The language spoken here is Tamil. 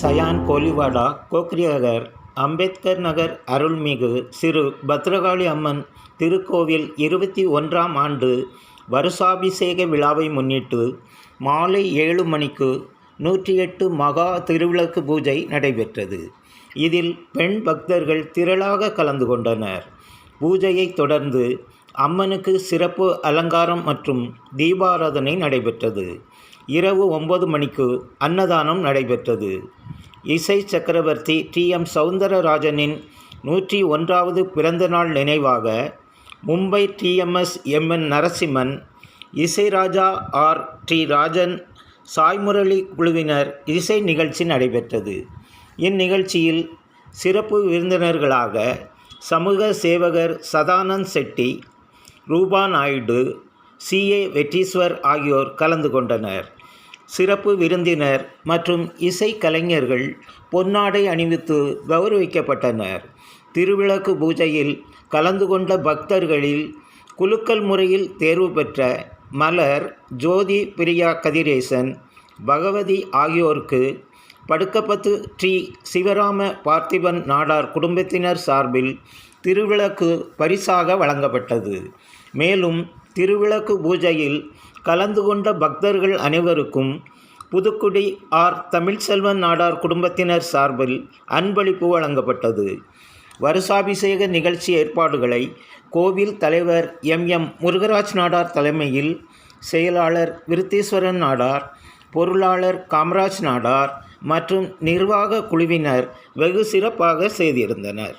சயான் கோலிவாடா கோக்ரியகர் அம்பேத்கர் நகர் அருள்மிகு சிறு பத்ரகாளி அம்மன் திருக்கோவில் இருபத்தி ஒன்றாம் ஆண்டு வருஷாபிஷேக விழாவை முன்னிட்டு மாலை ஏழு மணிக்கு நூற்றி எட்டு மகா திருவிளக்கு பூஜை நடைபெற்றது. இதில் பெண் பக்தர்கள் திரளாக கலந்து கொண்டனர். பூஜையைத் தொடர்ந்து அம்மனுக்கு சிறப்பு அலங்காரம் மற்றும் தீபாராதனை நடைபெற்றது. இரவு ஒன்பது மணிக்கு அன்னதானம் நடைபெற்றது. இசை சக்கரவர்த்தி டி. எம். சவுந்தரராஜனின் நூற்றி ஒன்றாவது பிறந்தநாள் நினைவாக மும்பை டிஎம்எஸ் எம்என் நரசிம்மன் இசைராஜா ஆர். டி. ராஜன் சாய்முரளி குழுவினர் இசை நிகழ்ச்சி நடைபெற்றது. இந்நிகழ்ச்சியில் சிறப்பு விருந்தினர்களாக சமூக சேவகர் சதானந்த் செட்டி ரூபா நாயுடு சி. ஏ. வெட்டீஸ்வர் ஆகியோர் கலந்து கொண்டனர். சிறப்பு விருந்தினர் மற்றும் இசை கலைஞர்கள் பொன்னாடை அணிவித்து கௌரவிக்கப்பட்டனர். திருவிளக்கு பூஜையில் கலந்து கொண்ட பக்தர்களில் குலுக்கல் முறையில் தேர்வு பெற்ற மலர் ஜோதி பிரியா கதிரேசன் பகவதி ஆகியோருக்கு படுக்கப்பத்து ஸ்ரீ சிவராம பார்த்திபன் நாடார் குடும்பத்தினர் சார்பில் திருவிளக்கு பரிசாக வழங்கப்பட்டது. மேலும் திருவிளக்கு பூஜையில் கலந்து கொண்ட பக்தர்கள் அனைவருக்கும் புதுக்குடி ஆர். தமிழ்செல்வன் நாடார் குடும்பத்தினர் சார்பில் அன்பளிப்பு வழங்கப்பட்டது. வருஷாபிஷேக நிகழ்ச்சி ஏற்பாடுகளை கோவில் தலைவர் எம். எம். முருகராஜ் நாடார் தலைமையில் செயலாளர் விருத்தீஸ்வரன் நாடார் பொருளாளர் காமராஜ் நாடார் மற்றும் நிர்வாக குழுவினர் வெகு சிறப்பாக செய்திருந்தனர்.